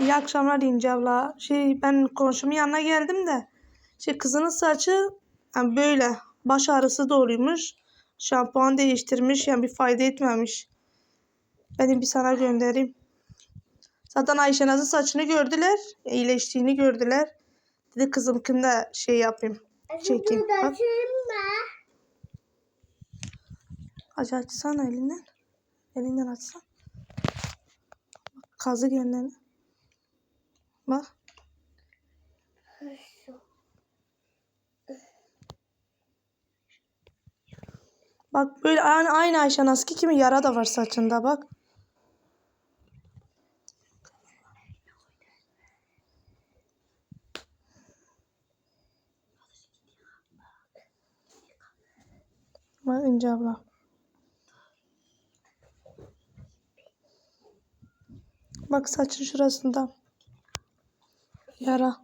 İyi akşamlar İnce abla. Şey ben komşumun yanına geldim de şey kızının saçı yani böyle baş ağrısı doğruymuş. Şampuan değiştirmiş yani bir fayda etmemiş. Benim bir sana göndereyim. Zaten Ayşenaz'ın saçını gördüler. iyileştiğini gördüler. Dedi kızımkini de şey yapayım. Çekeyim. Bak. Acı açsana elinden. Elinden açsan. Kazı kendini. Bak. Bak böyle aynı, aynı Ayşe Naski gibi yara da var saçında bak. Bak İnce abla. Bak saçın şurasında. Yara.